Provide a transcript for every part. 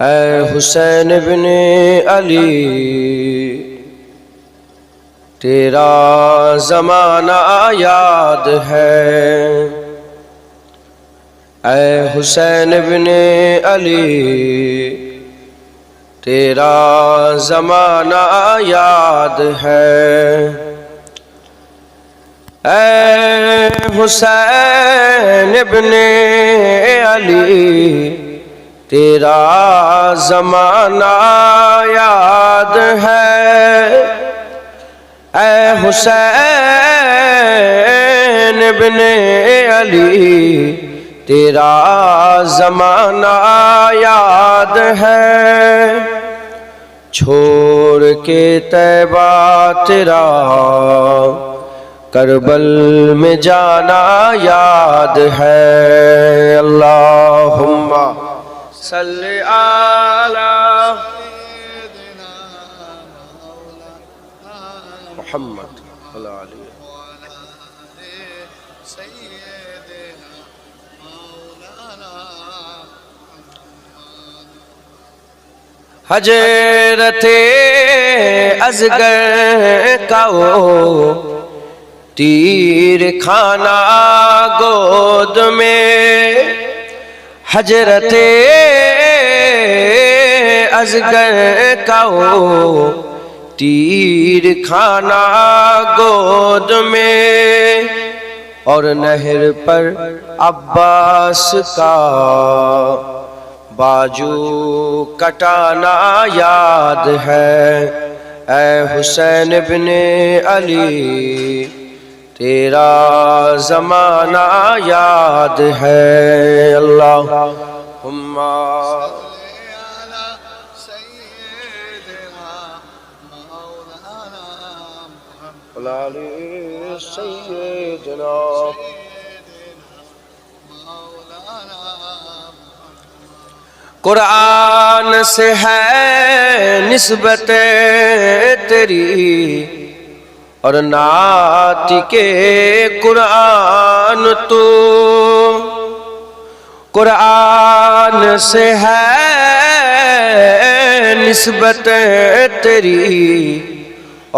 اے حسین ابن علی، تیرا زمانہ یاد ہے۔ اے حسین ابن علی، تیرا زمانہ یاد ہے۔ اے حسین ابن علی تیرا زمانہ یاد ہے۔ اے حسین ابن علی، تیرا زمانہ یاد ہے۔ چھوڑ کے تیبہ تیرا، کربل میں جانا یاد ہے۔ اللہم صلی علی محمد اللہ علیہ حجرت ازگر کاؤ تیر کھانا گود میں حجرت ازگر کاؤ۔ تیر کھانا گود میں اور نہر پر عباس کا باجو کٹانا یاد ہے۔ اے حسین ابن علی، تیرا زمانہ یاد ہے۔ اللہ سیدنا قرآن سے ہے نسبت تیری اور نعت کے قرآن تو قرآن سے ہے نسبت تیری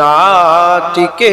নাতিকে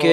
কে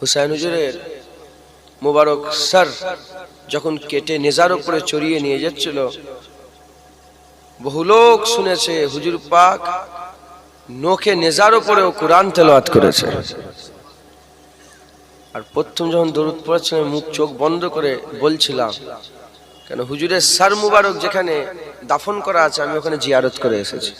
হুসাইন হুজুরের মোবারক স্যার যখন কেটে নেজার উপরে চড়িয়ে নিয়ে যাচ্ছিল বহু লোক শুনেছে হুজুর পাক নোখে নেজার ওপরেও কোরআন তেলাওয়াত করেছে। আর প্রথম যখন দরুদ পড়েছিলাম, মুখ চোখ বন্ধ করে বলছিলাম, কেন হুজুরের সার মুবারক যেখানে দাফন করা আছে, আমি ওখানে জিয়ারত করে এসেছি।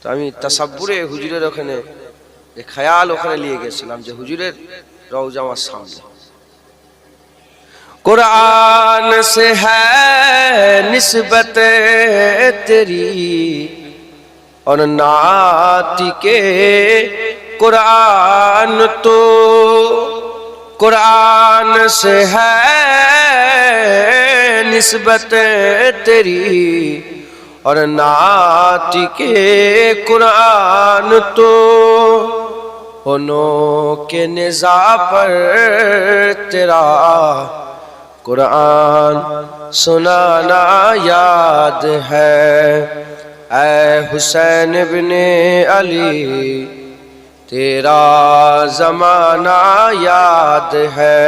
তো আমি তাসাব্বুরে হুজুরের ওখানে যে খেয়াল ওখানে নিয়ে গেছিলাম যে হুজুরের রওজা আমার সামনে। কোরআন সে হ্যাঁ নিসবত তেরি اور نعت کے قرآن تو قرآن سے ہے نسبت تیری اور نعت کے قرآن تو انوں کے نزا پر تیرا قرآن سنانا یاد ہے۔ اے حسین ابن علی تیرا زمانہ یاد ہے۔